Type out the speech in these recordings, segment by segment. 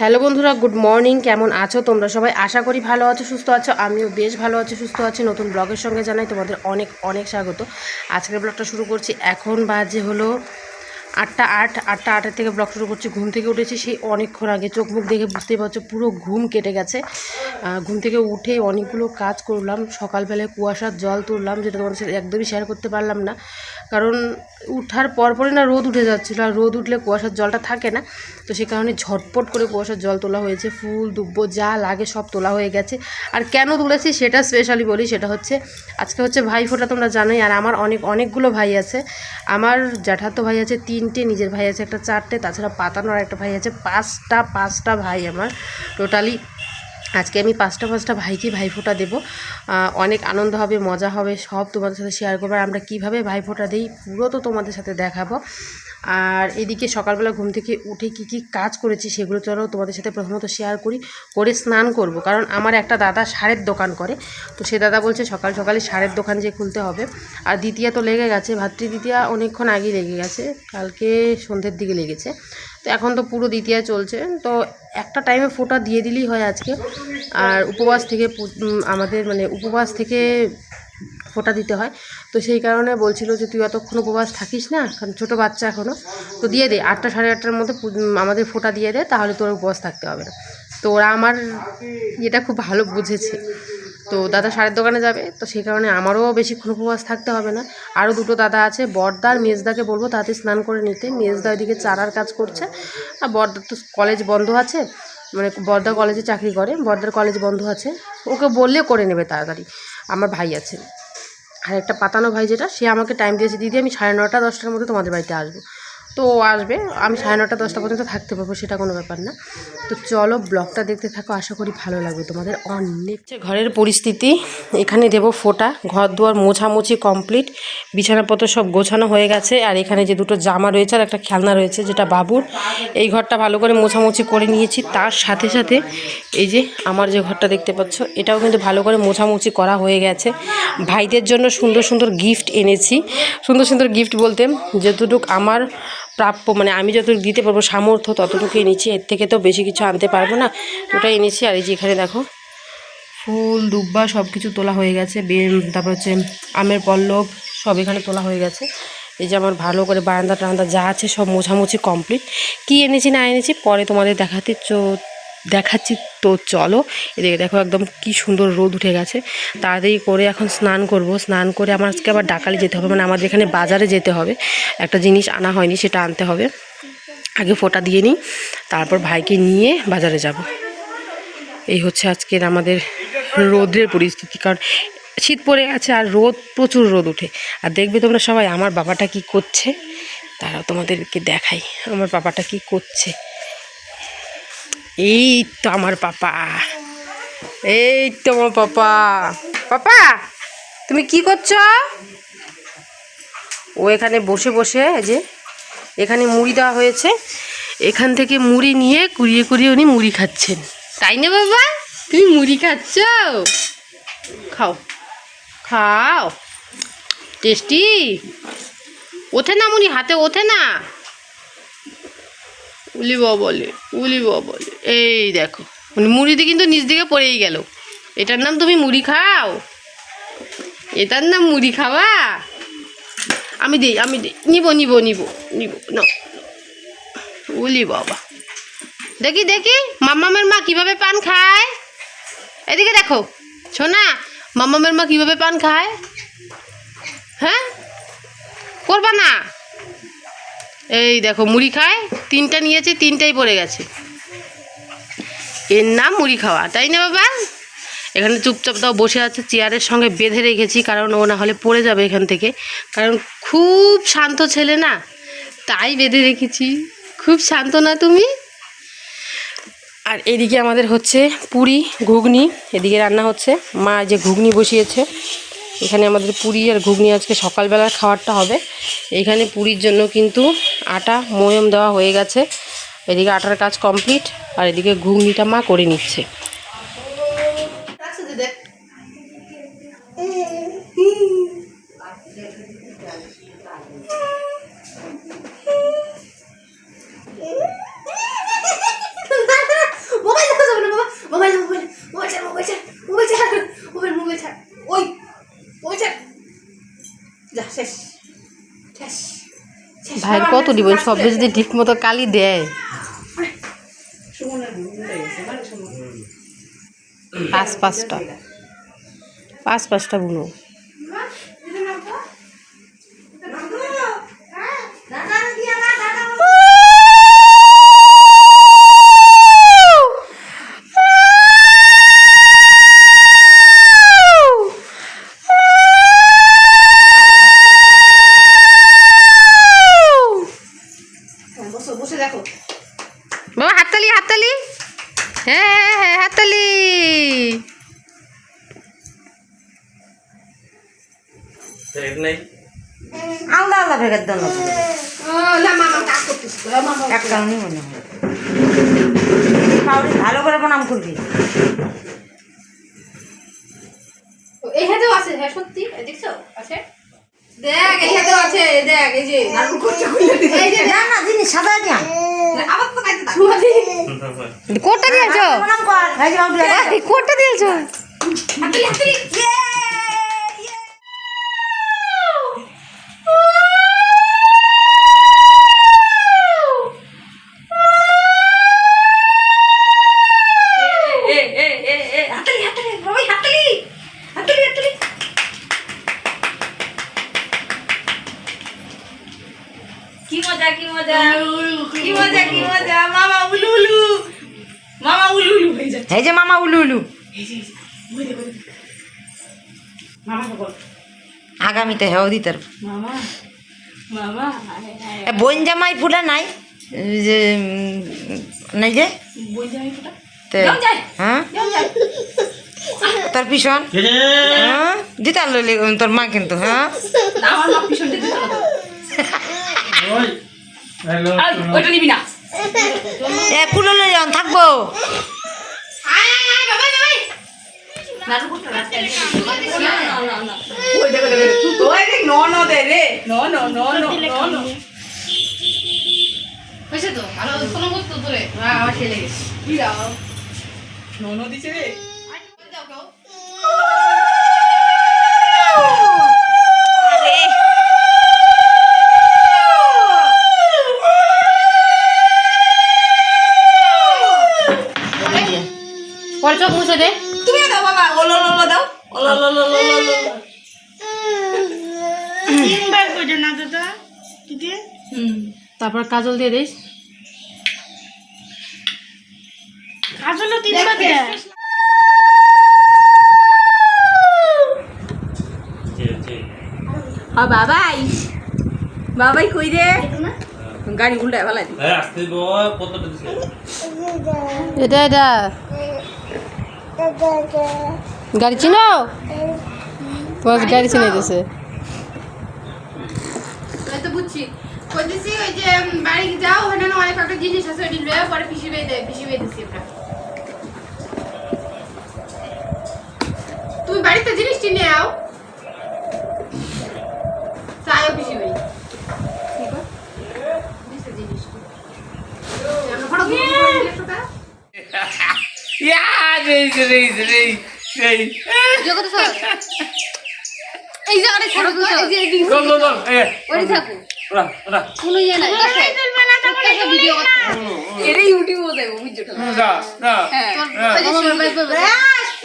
Hello বন্ধুরা, good morning. কেমন আছো তোমরা সবাই? আশা করি ভালো আছো, সুস্থ আছো। আমিও বেশ ভালো আছি, সুস্থ আছি। নতুন ব্লগের সঙ্গে জানাই তোমাদের অনেক অনেক স্বাগত। আজকের ব্লগটা শুরু করছি। এখন বাজে হলো আটটা আট। আটটা আটের থেকে ব্লগ শুরু করছি। ঘুম থেকে উঠেছি সেই অনেকক্ষণ আগে। চোখ মুখ দেখে বুঝতেই পারছ, পুরো ঘুম কেটে গেছে। ঘুম থেকে উঠে অনেকগুলো কাজ করলাম। সকালবেলায় কুয়াশার জল তুললাম, যেটা তোমাদের সাথে একদমই শেয়ার করতে পারলাম না। কারণ উঠার পরপরই না রোদ উঠে যাচ্ছিল। আর রোদ উঠলে কুয়াশার জলটা থাকে না। তো সে কারণে ঝটপট করে কুয়াশার জল তোলা হয়েছে, ফুল, দুব্ব যা লাগে সব তোলা হয়ে গেছে। আর কেন তুলেছি সেটা স্পেশালি বলি, সেটা হচ্ছে আজকে হচ্ছে ভাই ফোটা তোমরা জানোই, আর আমার অনেক, অনেকগুলো ভাই আছে। আমার জ্যাঠাতো ভাই আছে তিনটে, নিজের ভাই আছে একটা চারটে, তাছাড়া পাতানোর একটা ভাই আছে পাঁচটা পাঁচটা ভাই আমার। টোটালি আজকে আমি পাঁচটা পাঁচটা ভাইকে ভাইফোঁটা দেবো। অনেক আনন্দ হবে, মজা হবে, সব তোমাদের সাথে শেয়ার করব। আর আমরা কীভাবে ভাইফোঁটা দিই পুরো তো তোমাদের সাথে দেখাবো। আর এদিকে সকালবেলা ঘুম থেকে উঠে কি কি কাজ করেছি সেগুলো চলো তোমাদের সাথে প্রথমত শেয়ার করি, করে স্নান করব। কারণ আমার একটা দাদা সারের দোকান করে, তো সে দাদা বলছে সকাল সকালে সারের দোকান যে খুলতে হবে। আর দ্বিতীয়া তো লেগে গেছে, ভাতৃ দ্বিতীয়া অনেকক্ষণ আগেই লেগে গেছে, কালকে সন্ধ্যের দিকে লেগেছে। তো এখন তো পুরো দ্বিতীয়া চলছে। তো একটা টাইমে ফোঁটা দিয়ে দিলেই হয় আজকে। আর উপবাস থেকে আমাদের মানে উপবাস থেকে ফোঁটা দিতে হয়। তো সেই কারণে বলছিল যে, তুই অতক্ষণ উপবাস থাকিস না, কারণ ছোটো বাচ্চা এখনও তো দিয়ে দে, আটটা সাড়ে আটটার মধ্যে আমাদের ফোঁটা দিয়ে দে, তাহলে তোর উপবাস থাকতে হবে না। তো ওরা আমার এটা খুব ভালো বুঝেছে। তো দাদা সারের দোকানে যাবে, তো সেই কারণে আমারও বেশিক্ষণ উপবাস থাকতে হবে না। আরও দুটো দাদা আছে, বর্দা আর মেজদাকে বলব তাতে স্নান করে নিতে। মেজদা ওইদিকে চারার কাজ করছে। আর বর্দার তো কলেজ বন্ধ আছে মানে বর্দা কলেজে চাকরি করে, বর্দার কলেজ বন্ধ আছে। ওকে বললে করে নেবে তাড়াতাড়ি, আমার ভাই আছে। আর একটা পাতানো ভাই যেটা, সে আমাকে টাইম দিয়েছে। দিদি, আমি সাড়ে নটা, দশটার মধ্যে তোমাদের বাড়িতে আসব। তো ও আসবে। আমি সাড়ে নটা, দশটা পর্যন্ত থাকতে পারব, সেটা কোনো ব্যাপার না। তো চলো ব্লগটা দেখতে থাকো, আশা করি ভালো লাগবে তোমাদের অনেক। ঘরের পরিস্থিতি, এখানে দেবো ফোটা, ঘর দুয়ার মোছামুছি কমপ্লিট, বিছানাপত্র সব গোছানো হয়ে গেছে, আর এখানে যে দুটো জামা রয়েছে আর একটা খেলনা রয়েছে, যেটা বাবুর, এই ঘরটা ভালো করে মোছামুছি করে নিয়েছি। তার সাথে সাথে এই যে আমার যে ঘরটা দেখতে পাচ্ছ, এটাও কিন্তু ভালো করে মোছামুছি করা হয়ে গেছে। ভাইদের জন্য সুন্দর সুন্দর গিফট এনেছি। সুন্দর সুন্দর গিফট বলতে যতটুক আমার প্রাপ্য মানে আমি যতটুকু দিতে পারব সামর্থ্য ততটুকু এনেছি। এর থেকে তো বেশি কিছু আনতে পারব না। ওটা এনেছি, আর এই যে এখানে দেখো, ফুল, দুব্বা সব কিছু তোলা হয়ে গেছে। তারপর হচ্ছে আমের পল্লব সব এখানে তোলা হয়ে গেছে। এই যে আমার ভালো করে বারান্দা টারান্দা যা আছে সব মোছামুছি কমপ্লিট। কি এনেছি না এনেছি পরে তোমাদের দেখাতে চো- দেখাচ্ছি। তো চলো, এদিকে দেখো একদম কি সুন্দর রোদ উঠে গেছে। তাড়াতাড়ি করে এখন স্নান করব। স্নান করে আমার আজকে আবার ডাকালে যেতে হবে মানে আমাদের এখানে বাজারে যেতে হবে। একটা জিনিস আনা হয়নি, সেটা আনতে হবে। আগে ফোঁটা দিয়ে নিই, তারপর ভাইকে নিয়ে বাজারে যাব। এই হচ্ছে আজকের আমাদের রোদের পরিস্থিতি, কারণ শীত পড়ে গেছে আর রোদ, প্রচুর রোদ উঠে। আর দেখবে তোমরা সবাই আমার বাবাটা কি করছে? তারাও তোমাদেরকে দেখাই, আমার বাবাটা কি করছে। এই তো আমার পাপা। এই তো আমার পাপা। পাপা তুমি কি করছ? ও এখানে বসে বসে যে এখানে মুড়ি দেওয়া হয়েছে। এখান থেকে মুড়ি নিয়ে কুড়িয়ে কুড়িয়ে উনি মুড়ি খাচ্ছেন। তাই না বাবা? তুমি মুড়ি খাচ্ছ? খাও। খাও। টেস্টি। ওঠে না মুড়ি হাতে ওঠে না? উলি বলে উলি বলে এই দেখো মানে মুড়িতে কিন্তু নিচ দিকে পড়েই গেল। এটার নাম তুমি মুড়ি খাও? এটার নাম মুড়ি খাওয়া আমি দিই আমি দিই। নিব নিব নিব নিব না উলি বাবা। দেখি দেখি মাম্মামের মা কীভাবে পান খায়? এদিকে দেখো শোনা মাম্মামের মা কীভাবে পান খায়? হ্যাঁ? করবা না? এই দেখো, মুড়ি খায়, তিনটা নিয়েছে, তিনটাই পড়ে গেছে। এর নাম মুড়ি খাওয়া, তাই না বাবা? এখানে চুপচাপ তাও বসে আছে, চেয়ারের সঙ্গে বেঁধে রেখেছি, কারণ ও না হলে পড়ে যাবে এখান থেকে। কারণ খুব শান্ত ছেলে না, তাই বেঁধে রেখেছি। খুব শান্ত না তুমি? আর এদিকে আমাদের হচ্ছে পুরি, ঘুগনি, এদিকে রান্না হচ্ছে, মা যে ঘুগনি বসিয়েছে। এখানে আমাদের পুরি আর ঘুগনি আজকে সকালবেলার খাবারটা হবে। এখানে পুরির জন্য কিন্তু আটা, ময়ম দেওয়া হয়ে গেছে। এদিকে আটার কাজ কমপ্লিট, আর এদিকে ঘুগনিটা মা করে নিচ্ছে। কত দিব? সব যদি ঠিক মতো কালি দেয়। পাঁচ পাঁচটা। পাঁচ পাঁচটা বুনো বসো বসে দেখো বাবা হাততালি হাততালি হ্যাঁ হ্যাঁ হ্যাঁ হাততালি নাই আলাদা আলাদা ভেগার দাও না না মামা কাজ করতেছি তো, মামা এক মনে হয়। পাউরি ভালো করে প্রণাম করবি। এই হাতেও আছে হ্যাঁ সত্যি দেখছ আছে? দেখ এই হাতেও আছে দেখ এই যে। নাড়ু করতে খুলে দিছে এই যে না না জিনিস সাদা দিয়া। আবার তো কাইতে থাকো কোটটা দিয়েছ? প্রণাম কর। এই যে পাউরি কোটটা দিয়েছ? হাতলি হাতলি এ এ এ এ হাতলি হাতলি বাবাই হাতলি হাতলি হাতলি কি মজা কি মজা? কি মজা কি মজা? মামা উলু উলু মামা উলু উলু হয়ে যায় এই যে মামা উলু উলু আগামীতে হেও আয় এ বোন জামাই ফুলা নাই? যে নাই যে? হ্যাঁ? তোর পিছন? হ্যাঁ? দিতার লইলি তোর মা কিন্তু হ্যাঁ? ওইটা নিবি না। এ কুলো লই যাও থাকব। হয়েছে তো? ভালো কোনো করতো তোরে আমার ছেলে গেছে। কি দাও নো নো দিছে রে? তিনবার করে না দাদা দিদি। হুম তারপর কাজল দিয়ে দিস। আসলে তিনবার দেয়। বাবাই বাবাই কই রে? গাড়ি উল্টায় ভালাই হ্যাঁ এটা এটা। গাড়ি চিনো তোমার গাড়ি চিনে গেছে আমি তো বুঝছি বলতেছি ওই যে উম, বাড়ি যাও ওখানে না অনেক একটা জিনিস আছে ওটি লয়ে পরে পিসি বেয়ে দেয় পিসি বেয়ে দিছি আমরা তুমি বাড়িতে জিনিস কিনে আও চাইও পিসি বেয়ে জিনিস আমরা ফটো তুলে এই। এই জায়গাটা এই যে এই গো গো গো এ। ওই থাকো। ওরা ওরা। কোনো ইয়ে নাই। ভিডিও এটা ইউটিউবে দেবো বুঝছ যা যা।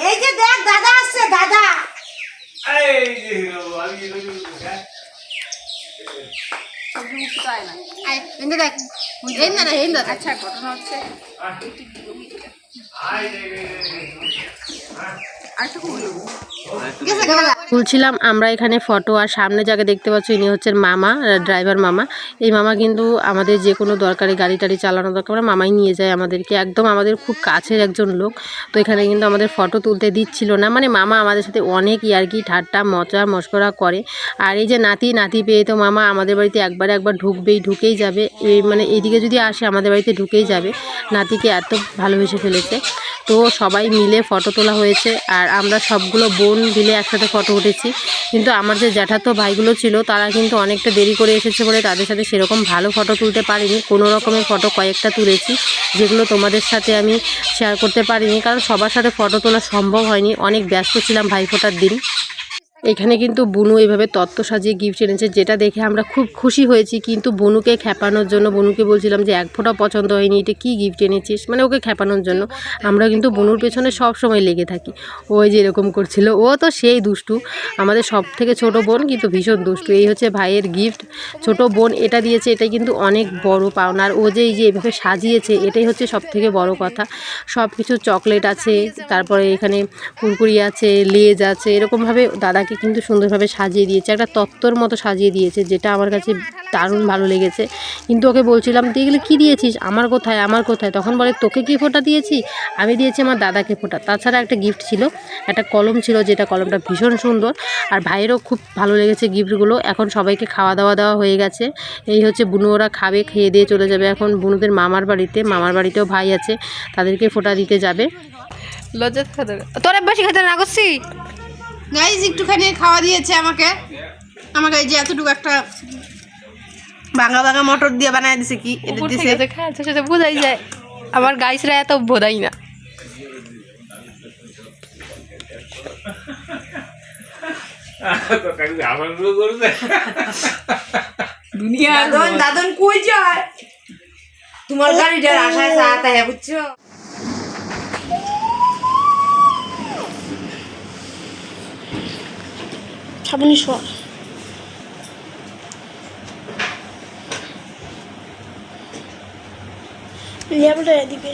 এই যে দেখ দাদা আসছে দাদা। এই যে আমি আচ্ছা ঘটনা হচ্ছে। তুলছিলাম আমরা এখানে ফটো আর সামনে যাকে দেখতে পাচ্ছি ইনি হচ্ছেন মামা ড্রাইভার মামা। এই মামা কিন্তু আমাদের যে কোনো দরকারি গাড়ি টাড়ি চালানো দরকার মামাই নিয়ে যায় আমাদেরকে। একদম আমাদের খুব কাছের একজন লোক তো এখানে কিন্তু আমাদের ফটো তুলতে দিচ্ছিল না। মানে মামা আমাদের সাথে অনেক ইয়ার্কি ঠাট্টা মজা মস্করা করে। আর এই যে নাতি নাতি পেয়ে তো মামা আমাদের বাড়িতে একবার একবার ঢুকবেই ঢুকেই যাবে। এই মানে এইদিকে যদি আসে আমাদের বাড়িতে ঢুকেই যাবে। নাতিকে এত ভালোবেসে ফেলেছে তো সবাই মিলে ফটো তোলা হয়েছে আর আমরা সবগুলো বোন মিলে একসাথে ফটো উঠেছি। কিন্তু আমার যে জ্যাঠাতো ভাইগুলো ছিল, তারা কিন্তু অনেকটা দেরি করে এসেছে বলে তাদের সাথে সেরকম ভালো ফটো তুলতে পারিনি। কোনো রকমের ফটো কয়েকটা তুলেছি, যেগুলো তোমাদের সাথে আমি শেয়ার করতে পারিনি। কারণ সবার সাথে ফটো তোলা সম্ভব হয়নি। অনেক ব্যস্ত ছিলাম ভাইফোঁটার দিন। এখানে কিন্তু বুনু এইভাবে তত্ত্ব সাজিয়ে গিফট এনেছে, যেটা দেখে আমরা খুব খুশি হয়েছি। কিন্তু বনুকে খেপানোর জন্য, বনুকে বলছিলাম যে, এক ফোঁটা পছন্দ হয়নি, এটা কী গিফট এনেছিস? মানে ওকে খেপানোর জন্য। আমরা কিন্তু বনুর পেছনে সব সময় লেগে থাকি। ওই যে এরকম করছিল। ও তো সেই দুষ্টু। আমাদের সব থেকে ছোট বোন কিন্তু ভীষণ দুষ্টু। এই হচ্ছে ভাইয়ের গিফট ছোট বোন এটা দিয়েছে, এটাই কিন্তু অনেক বড় পাওনা। আর ও যে এই যে এভাবে সাজিয়েছে, এটাই হচ্ছে সব থেকে বড় কথা। সব কিছু চকলেট আছে, তারপরে এখানে কুরকুরি আছে, লেজ আছে, এরকমভাবে দাদাকে কিন্তু সুন্দরভাবে সাজিয়ে দিয়েছে একটা তত্ত্বর মতো সাজিয়ে দিয়েছে যেটা আমার কাছে দারুণ ভালো লেগেছে। কিন্তু ওকে বলছিলাম দেখলে কি দিয়েছিস? আমার কোথায়? আমার কোথায়? তখন বলে তোকে কি ফোটা দিয়েছি? আমি দিয়েছি আমার দাদাকে ফোঁটা। তাছাড়া একটা গিফট ছিল একটা কলম ছিল যেটা কলমটা ভীষণ সুন্দর। আর ভাইয়েরও খুব ভালো লেগেছে গিফটগুলো এখন সবাইকে খাওয়া দাওয়া দেওয়া হয়ে গেছে। এই হচ্ছে বুনু ওরা খাবে খেয়ে দিয়ে চলে যাবে। এখন বুনুদের মামার বাড়িতে মামার বাড়িতেও ভাই আছে তাদেরকে ফোটা দিতে যাবে। লজ্জা তোরা বেশি খেতে না করছি গাইজ একটুখানি খাওয়া দিয়েছে আমাকে। আমাকে এই যে এতটুকু একটা ভাঙা ভাঙা মটর দিয়ে বানায় দিছে কি? এটা দিছে? খাচ্ছে সেটা বোঝাই যায়। আমার গাইসরা এত বোধাই না। করছে দাদন দাদন কই যায়? তোমার গাড়িটার আশায় সাথে বুঝছ? ছাবনি সর লেবুটা দিবে।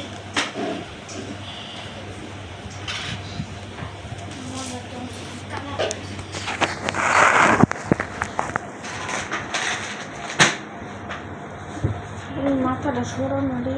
মাথাটা সরানো রে।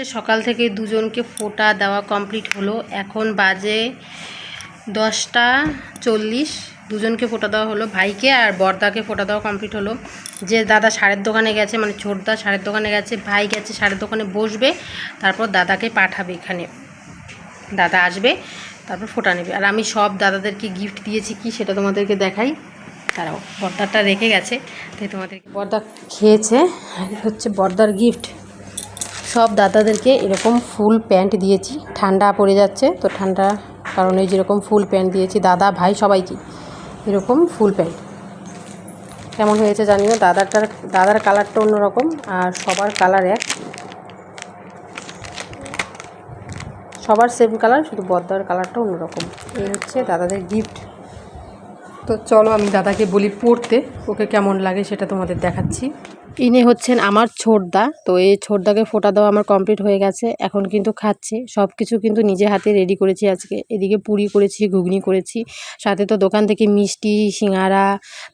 সে সকাল থেকে দুজনকে ফোটা দেওয়া কমপ্লিট হলো। এখন বাজে দশটা চল্লিশ। দুজনকে ফোটা দেওয়া হলো, ভাইকে আর বর্দাকে ফোটা দেওয়া কমপ্লিট হলো। যে দাদা সারের দোকানে গেছে মানে ছোটদা সারের দোকানে গেছে, ভাই গেছে সারের দোকানে বসবে, তারপর দাদাকে পাঠাবে এখানে। দাদা আসবে, তারপর ফোটা নেবে। আর আমি সব দাদাদেরকে গিফট দিয়েছি কি সেটা তোমাদেরকে দেখাই। তারাও বর্দারটা রেখে গেছে, তাই তোমাদেরকে বর্দা খেয়েছে, হচ্ছে বর্দার গিফট সব দাদাদেরকে এরকম ফুল প্যান্ট দিয়েছি। ঠান্ডা পড়ে যাচ্ছে, তো ঠান্ডা কারণে যেরকম ফুল প্যান্ট দিয়েছি, দাদা ভাই সবাইকে এরকম ফুল প্যান্ট। কেমন হয়েছে জানিও? দাদারটার দাদার কালারটা অন্যরকম আর সবার কালার এক। সবার সেম কালার, শুধু বদ্দার কালারটা অন্যরকম। এই হচ্ছে দাদাদের গিফট তো চলো আমি দাদাকে বলি পড়তে ওকে কেমন লাগে সেটা তোমাদের দেখাচ্ছি। ইনি হচ্ছেন আমার ছোটদা, তো এই ছোটদাকে ফোটা দেওয়া আমার কমপ্লিট হয়ে গেছে। এখন কিন্তু খাচ্ছে সব কিছু কিন্তু নিজে হাতে রেডি করেছি আজকে। এদিকে পুরি করেছি, ঘুগনি করেছি, সাথে তো দোকান থেকে মিষ্টি, সিঙ্গারা,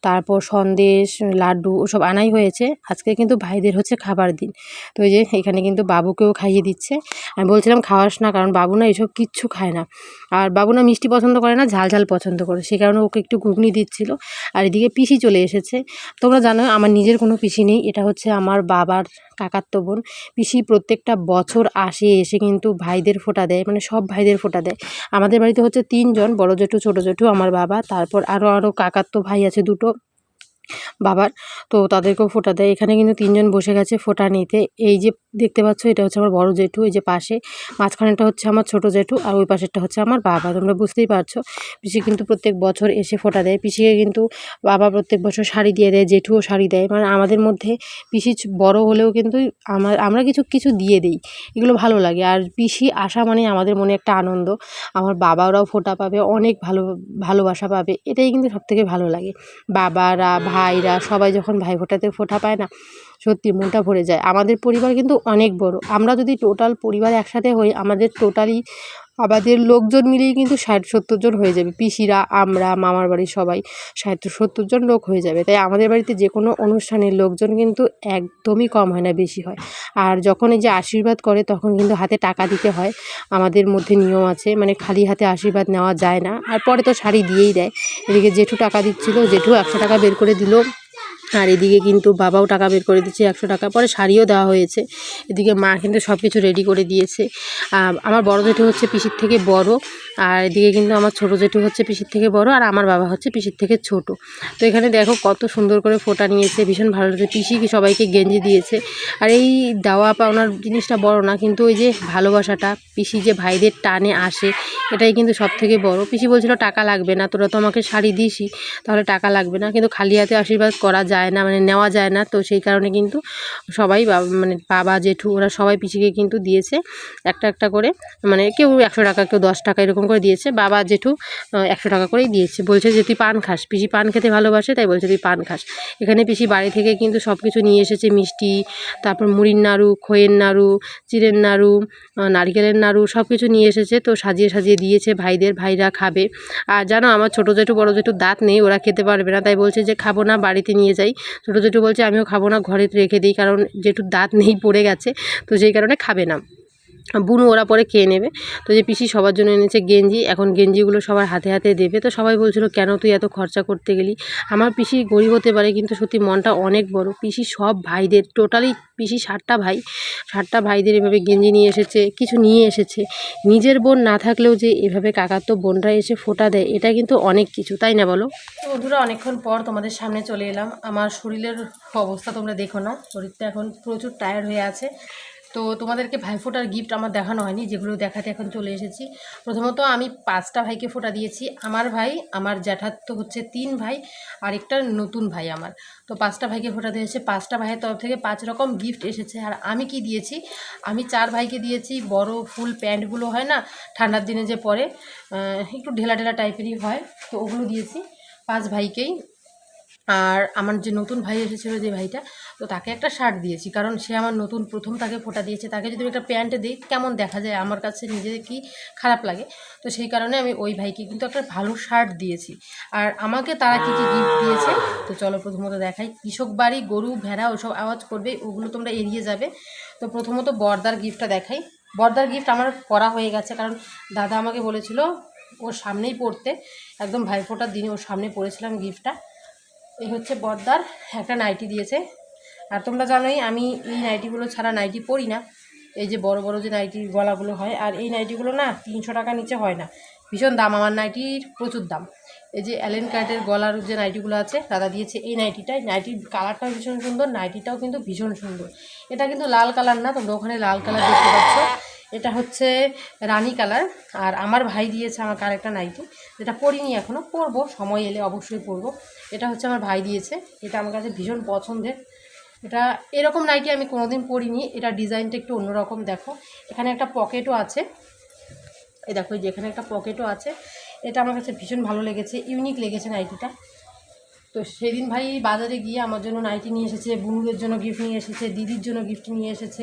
তারপর সন্দেশ, লাড্ডু ওসব আনাই হয়েছে। আজকে কিন্তু ভাইদের হচ্ছে খাবার দিন। তো এই যে এখানে কিন্তু বাবুকেও খাইয়ে দিচ্ছে। আমি বলছিলাম খাওয়াস না, কারণ বাবু না এসব কিচ্ছু খায় না। আর বাবু না মিষ্টি পছন্দ করে না, ঝাল ঝাল পছন্দ করে। সে কারণে ওকে একটু ঘুগনি দিচ্ছিল। আর এদিকে পিসি চলে এসেছে। তোমরা জানো, আমার নিজের কোনো পিসি নেই এটা হচ্ছে আমার বাবার কাকাতো বোন। পিসি প্রত্যেকটা বছর আসে, এসে কিন্তু ভাইদের ফোঁটা দেয় মানে সব ভাইদের ফোঁটা দেয়। আমাদের বাড়িতে হচ্ছে তিনজন, বড় জেঠু, ছোটো জেঠু, আমার বাবা, তারপর আরও আরও কাকাতো ভাই আছে দুটো। বাবার। তো তাদেরকেও ফোটা দেয়। এখানে কিন্তু তিনজন বসে গেছে ফোটা নিতে। এই যে দেখতে পাচ্ছ, এটা হচ্ছে আমার বড় জেঠু। এই যে পাশে মাঝখানেটা হচ্ছে আমার ছোট জেঠু আর ওই পাশেরটা হচ্ছে আমার বাবা। তোমরা বুঝতেই পারছ, পিসি কিন্তু প্রত্যেক বছর এসে ফোটা দেয়। পিসিকে কিন্তু বাবা প্রত্যেক বছর শাড়ি দিয়ে দেয়, জেঠুও শাড়ি দেয়। মানে আমাদের মধ্যে পিসি বড় হলেও কিন্তু আমার, আমরা কিছু কিছু দিয়ে দিই। এগুলো ভালো লাগে। আর পিসি আসা মানে আমাদের মনে একটা আনন্দ। আমার বাবারাও ফোঁটা পাবে, অনেক ভালো, ভালোবাসা পাবে। এটাই কিন্তু সবথেকে ভালো লাগে। বাবারা, ভাইরা সবাই যখন ভাই ফোটাতে ফোটা পায় না, সত্যি মনটা ভরে যায়। আমাদের পরিবার কিন্তু অনেক বড়। আমরা যদি টোটাল পরিবার একসাথে হই, আমাদের টোটালি আমাদের লোকজন মিলেই কিন্তু ষাট সত্তর জন হয়ে যাবে। পিসিরা, আমরা, মামার বাড়ির সবাই ষাট সত্তর জন লোক হয়ে যাবে। তাই আমাদের বাড়িতে যে কোনো অনুষ্ঠানের লোকজন কিন্তু একদমই কম হয় না, বেশি হয়। আর যখন এই যে আশীর্বাদ করে, তখন কিন্তু হাতে টাকা দিতে হয়। আমাদের মধ্যে নিয়ম আছে মানে খালি হাতে আশীর্বাদ নেওয়া যায় না। আর পরে তো শাড়ি দিয়েই দেয়। এদিকে জেঠু টাকা দিচ্ছিল, জেঠু একশো টাকা বের করে দিল। আর এদিকে কিন্তু বাবাও টাকা বের করে দিচ্ছে একশো টাকা। পরে শাড়িও দেওয়া হয়েছে। এদিকে মা কিন্তু সব কিছু রেডি করে দিয়েছে। আমার বড় জেঠু হচ্ছে পিসির থেকে বড়। আর এদিকে কিন্তু আমার ছোটো জেঠু হচ্ছে পিসির থেকে বড় আর আমার বাবা হচ্ছে পিসির থেকে ছোট। তো এখানে দেখো কত সুন্দর করে ফোটা নিয়েছে। ভীষণ ভালো লাগছে। পিসি সবাইকে গেঞ্জি দিয়েছে। আর এই দেওয়া পাওনার জিনিসটা বড় না, কিন্তু ওই যে ভালোবাসাটা, পিসি যে ভাইদের টানে আসে, এটাই কিন্তু সব থেকে বড়। পিসি বলছিল, টাকা লাগবে না, তোরা তো আমাকে শাড়ি দিসই, তাহলে টাকা লাগবে না। কিন্তু খালি হাতে আশীর্বাদ করা যায় না মানে নেওয়া যায় না। তো সেই কারণে কিন্তু সবাই মানে বাবা, জেঠু ওরা সবাই পিসিকে কিন্তু দিয়েছে একটা একটা করে। মানে কেউ একশো টাকা, কেউ দশ টাকা এরকম করে দিয়েছে। বাবা, জেঠু একশো টাকা করেই দিয়েছে। বলছে যে, তুই পান খাস। পিসি পান খেতে ভালোবাসে, তাই বলছে, তুই পান খাস। এখানে পিসি বাড়ি থেকে কিন্তু সব কিছু নিয়ে এসেছে, মিষ্টি, তারপর মুড়ির নাড়ু খইয়ের নাড়ু, চিড়ের নাড়ু নারকেলের নাড়ু সব কিছু নিয়ে এসেছে। তো সাজিয়ে সাজিয়ে দিয়েছে, ভাইদের, ভাইরা খাবে। আর জানো, আমার ছোটো জেঠু, বড়ো জেঠু দাঁত নেই, ওরা খেতে পারবে না। তাই বলছে যে, খাব না, বাড়িতে নিয়ে যাই। ছোটো জেঠু বলছে, আমিও খাব না, ঘরে রেখে দিই, কারণ জেঠুর দাঁত নেই, পড়ে গেছে, তো সেই কারণে খাবে না। বুনু ওরা পরে খেয়ে নেবে। তো যে পিসি সবার জন্য এনেছে গেঞ্জি, এখন গেঞ্জিগুলো সবার হাতে হাতে দেবে। তো সবাই বলছিল, কেন তুই এত খরচা করতে গেলি? আমার পিসি গরিব হতে পারে, কিন্তু সত্যি মনটা অনেক বড়। পিসি সব ভাইদের, টোটালি পিসি ষাটটা ভাই ষাটটা ভাইদের এভাবে গেঞ্জি নিয়ে এসেছে, কিছু নিয়ে এসেছে। নিজের বোন না থাকলেও যে এভাবে কাকার তো বোনরা এসে ফোটা দেয়, এটা কিন্তু অনেক কিছু, তাই না বলো? বন্ধুরা, অনেকক্ষণ পর তোমাদের সামনে চলে এলাম। আমার শরীরের অবস্থা তোমরা দেখো না। শরীরটা এখন প্রচুর টায়ার্ড হয়ে আছে। তো তোমাদেরকে ভাইফোঁটার গিফট আমার দেখানো হয়নি, যেগুলো দেখাতে এখন চলে এসেছি। প্রথমত আমি পাঁচটা ভাইকে ফোটা দিয়েছি। আমার ভাই, আমার জ্যাঠার তো হচ্ছে তিন ভাই আর একটা নতুন ভাই আমার। তো পাঁচটা ভাইকে ফোটা দিয়েছে পাঁচটা ভাইয়ের তরফ থেকে পাঁচ রকম গিফট এসেছে। আর আমি কি দিয়েছি? আমি চার ভাইকে দিয়েছি। বড় ফুল প্যান্টগুলো হয় না, ঠান্ডার দিনে যে পরে একটু ঢেলা ঢেলা টাইপেরই হয়, তো ওগুলো দিয়েছি। পাঁচ ভাইকেই। আর আমার যে নতুন ভাই এসেছিল যে ভাইটা, তো তাকে একটা শার্ট দিয়েছি। কারণ সে আমার নতুন, প্রথম তাকে ফোটা দিয়েছে। তাকে যদি একটা প্যান্ট দিই, কেমন দেখা যায়? আমার কাছে নিজে কি খারাপ লাগে? তো সেই কারণে আমি ওই ভাইকে কিন্তু একটা ভালো শার্ট দিয়েছি। আর আমাকে তারা কী কী গিফট দিয়েছে, তো চলো প্রথমত দেখাই। কৃষক বাড়ি, গরু, ভেড়া, ওসব আওয়াজ করবে, ওগুলো তোমরা এড়িয়ে যাবে। তো প্রথমত বর্দার গিফটটা দেখাই। বর্দার গিফট আমার করা হয়ে গেছে, কারণ দাদা আমাকে বলেছিল, ওর সামনেই পড়তে। একদম ভাইফোঁটার দিনে ওর সামনে পড়েছিলাম গিফটটা এই হচ্ছে বর্দার, একটা নাইটি দিয়েছে। আর তোমরা জানোই, আমি এই নাইটিগুলো ছাড়া নাইটি পরি না। এই যে বড় বড় যে নাইটির গলাগুলো হয়, আর এই নাইটিগুলো না তিনশো টাকা নিচে হয় না। ভীষণ দাম, আমার নাইটির প্রচুর দাম। এই যে অ্যালেন কার্টের গলার যে নাইটিগুলো আছে, দাদা দিয়েছে এই নাইটিটাই। নাইটির কালারটাও ভীষণ সুন্দর, নাইটিটাও কিন্তু ভীষণ সুন্দর। এটা কিন্তু লাল কালার না, তোমরা ওখানে লাল কালার দেখতে পাচ্ছ। এটা হচ্ছে রানী কালার। আর আমার ভাই দিয়েছে আমাকে আরেকটা নাইটি। যেটা পরিনি এখনও পরবো, সময় এলে অবশ্যই পরবো। এটা হচ্ছে আমার ভাই দিয়েছে, এটা আমার কাছে ভীষণ পছন্দের। এটা এরকম নাইটি আমি কোনোদিন পরিনি, এটা ডিজাইনটা একটু অন্যরকম, দেখো। এখানে একটা পকেটও আছে। এই দেখো, এই যে এখানে একটা পকেটও আছে। এটা আমার কাছে ভীষণ ভালো লেগেছে, ইউনিক লেগেছে নাইটিটা। তো সেদিন ভাই বাজারে গিয়ে আমার জন্য নাইটি নিয়ে এসেছে, বুনুদের জন্য গিফট নিয়ে এসেছে, দিদির জন্য গিফট নিয়ে এসেছে।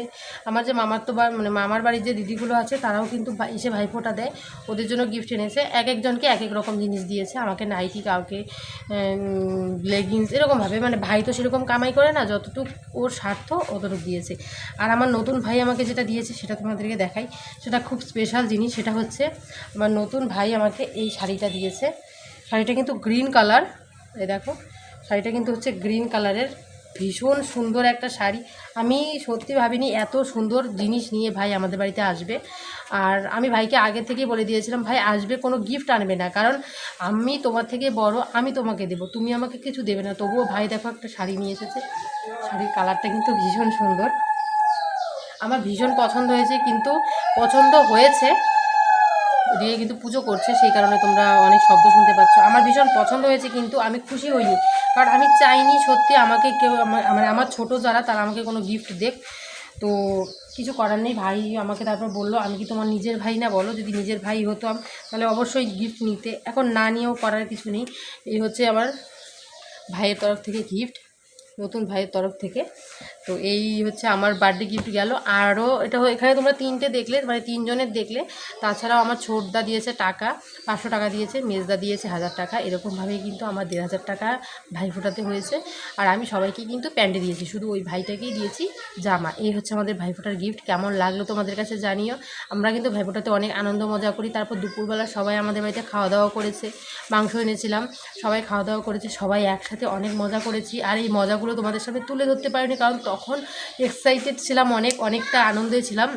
আমার যে মামার তো মানে মামার বাড়ির যে দিদিগুলো আছে, তারাও কিন্তু এসে ভাইফোঁটা দেয়। ওদের জন্য গিফট এনেছে। এক একজনকে এক এক রকম জিনিস দিয়েছে। আমাকে নাইটি, কাউকে লেগিংস এরকমভাবে মানে ভাই তো সেরকম কামাই করে না, যতটুকু ওর স্বার্থ অতটুকু দিয়েছে। আর আমার নতুন ভাই আমাকে যেটা দিয়েছে, সেটা তোমাদেরকে দেখাই। সেটা খুব স্পেশাল জিনিস। সেটা হচ্ছে, আমার নতুন ভাই আমাকে এই শাড়িটা দিয়েছে। শাড়িটা কিন্তু গ্রিন কালার এই দেখো, শাড়িটা কিন্তু হচ্ছে গ্রিন কালারের। ভীষণ সুন্দর একটা শাড়ি। আমি সত্যি ভাবিনি এত সুন্দর জিনিস নিয়ে ভাই আমাদের বাড়িতে আসবে। আর আমি ভাইকে আগে থেকেই বলে দিয়েছিলাম, ভাই, আসবে কোনো গিফট আনবে না। কারণ আমি তোমার থেকে বড়, আমি তোমাকে দেবো। তুমি আমাকে কিছু দেবে না। তবুও ভাই দেখো একটা শাড়ি নিয়ে এসেছে। শাড়ির কালারটা কিন্তু ভীষণ সুন্দর। আমার ভীষণ পছন্দ হয়েছে, কিন্তু পছন্দ হয়েছে। দিয়ে কিন্তু পুজো করছে, সেই কারণে তোমরা অনেক শব্দ শুনতে পাচ্ছ। আমার ভীষণ পছন্দ হয়েছে কিন্তু আমি খুশি হইনি। কারণ আমি চাইনি সত্যি আমাকে কেউ মানে আমার ছোট যারা, তারা আমাকে কোনো গিফট দেখ। তো কিছু করার নেই, ভাই আমাকে তারপর বলল, আমি কি তোমার নিজের ভাই না? বলো, যদি নিজের ভাই হতাম, তাহলে অবশ্যই গিফট নিতে। এখন না নিয়েও করার কিছু নেই। এই হচ্ছে আমার ভাইয়ের তরফ থেকে গিফট নতুন ভাইয়ের তরফ থেকে। তো এই হচ্ছে আমার বার্থডে গিফট গেল। আরও এটা এখানে তোমরা তিনটে দেখলে মানে তিনজনের দেখলে। তাছাড়াও আমার ছোটদা দিয়েছে টাকা, পাঁচশো টাকা দিয়েছে, মেজদা দিয়েছে হাজার টাকা। এরকমভাবেই কিন্তু আমার দেড় হাজার টাকা ভাই ফোটাতে হয়েছে। আর আমি সবাইকে কিন্তু প্যান্টে দিয়েছি, শুধু ওই ভাইটাকেই দিয়েছি, জামা। এই হচ্ছে আমাদের ভাইফোঁটার গিফট কেমন লাগল তোমাদের কাছে জানিও। আমরা কিন্তু ভাইফোঁটাতে অনেক আনন্দ, মজা করি। তারপর দুপুরবেলা সবাই আমাদের বাড়িতে খাওয়া দাওয়া করেছে, মাংস এনেছিলাম। সবাই খাওয়া দাওয়া করেছে, সবাই একসাথে অনেক মজা করেছি। আর এই মজাগুলো তোমাদের সামনে তুলে ধরতে পারিনি, কারণ তখন এক্সাইটেড ছিলাম অনেক, অনেকটা আনন্দে ছিলাম,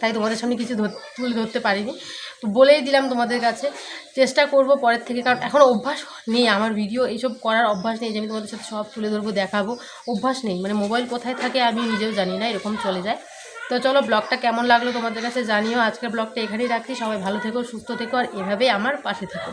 তাই তোমাদের সামনে কিছু তুলে ধরতে পারিনি। তো বলেই দিলাম তোমাদের কাছে, চেষ্টা করব পরের থেকে, কারণ এখন অভ্যাস নেই আমার ভিডিও এইসব করার অভ্যাস নেই যে আমি তোমাদের সাথে সব তুলে ধরবো, দেখাবো, অভ্যাস নেই মানে মোবাইল কোথায় থাকে আমি নিজেও জানি না, এরকম চলে যায়। তো চলো ব্লগটা কেমন লাগল তোমাদের কাছে জানিও, আজকের ব্লগটা এখানেই রাখছি, সবাই ভালো থেকো, সুস্থ থেকো, আর এভাবেই আমার পাশে থেকো।